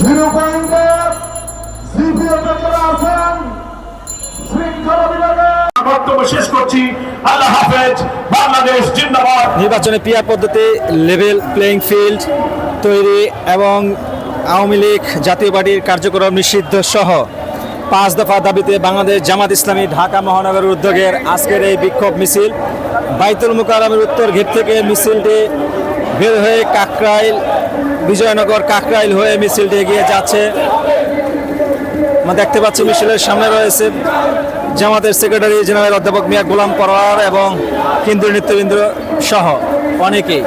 Zero পয়েন্টে CPM যারা আছেন। শৃঙ্খলা বিভাগে বক্তব্য শেষ করছি। আল্লাহ হাফেজ। বাংলাদেশ জিন্দাবাদ। নির্বাচনে পিয়ার পদ্ধতি লেভেল প্লেইং ফিল্ড তৈরি এবং আওয়ামী লীগ জাতীয় পার্টির কার্যক্রম নিষিদ্ধ সহ পাঁচ দফা দাবিতে বাংলাদেশ জামাত ইসলামী ঢাকা মহানগরের উদ্যোগের আজকের এই বিক্ষোভ মিছিল। বাইতুল মুকাররমের উত্তর গেট থেকে মিছিলটি বের হয়ে কাকরাইল বিজয়নগর কাকরাইল হয়ে মিছিলটি এগিয়ে যাচ্ছে। আমরা দেখতে পাচ্ছি মিছিলের সামনে রয়েছে জামাতের সেক্রেটারি জেনারেল অধ্যাপক মিয়া গোলাম পরোয়ার এবং কেন্দ্রীয় নেতৃবৃন্দ সহ অনেকেই।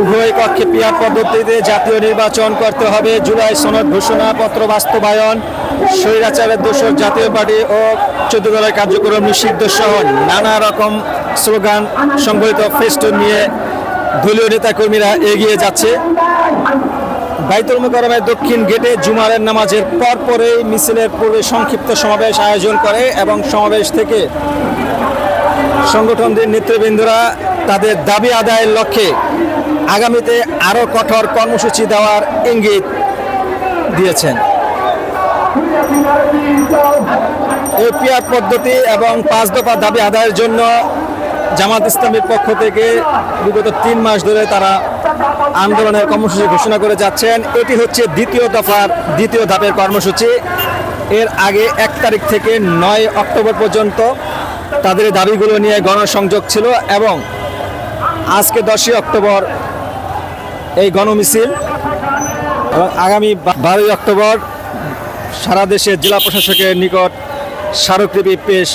উভয় কক্ষে পিয়ার পদ্ধতিতে জাতীয় নির্বাচন করতে হবে। জুলাই সনদ ঘোষণাপত্র বাস্তবায়ন, স্বৈরাচারের দোষর জাতীয় পার্টি ও চোদ্দ দলের কার্যক্রম নিষিদ্ধ সহ নানা রকম স্লোগান সংবলিত ফেস্টুন নিয়ে দলীয় নেতাকর্মীরা এগিয়ে যাচ্ছে। বাইতুল মোকারমের দক্ষিণ গেটে জুমারের নামাজের পরপরেই মিছিলের পূর্বে সংক্ষিপ্ত সমাবেশ আয়োজন করে এবং সমাবেশ থেকে সংগঠনদের নেতৃবৃন্দরা তাদের দাবি আদায়ের লক্ষ্যে আগামীতে আরও কঠোর কর্মসূচি দেওয়ার ইঙ্গিত দিয়েছেন। এই পিয়ার পদ্ধতি এবং পাঁচ দফা দাবি আদায়ের জন্য জামাত ইসলামের পক্ষ থেকে বিগত তিন মাস ধরে তারা আন্দোলনের কর্মসূচি ঘোষণা করে যাচ্ছেন। এটি হচ্ছে দ্বিতীয় দফার দ্বিতীয় ধাপের কর্মসূচি। এর আগে এক তারিখ থেকে নয় অক্টোবর পর্যন্ত তাদের দাবিগুলো নিয়ে গণসংযোগ ছিল এবং আজকে দশই অক্টোবর এই গণমিছিল এবং আগামী বারোই অক্টোবর সারা দেশে জেলা প্রশাসকের নিকট স্মারকলিপি পেশ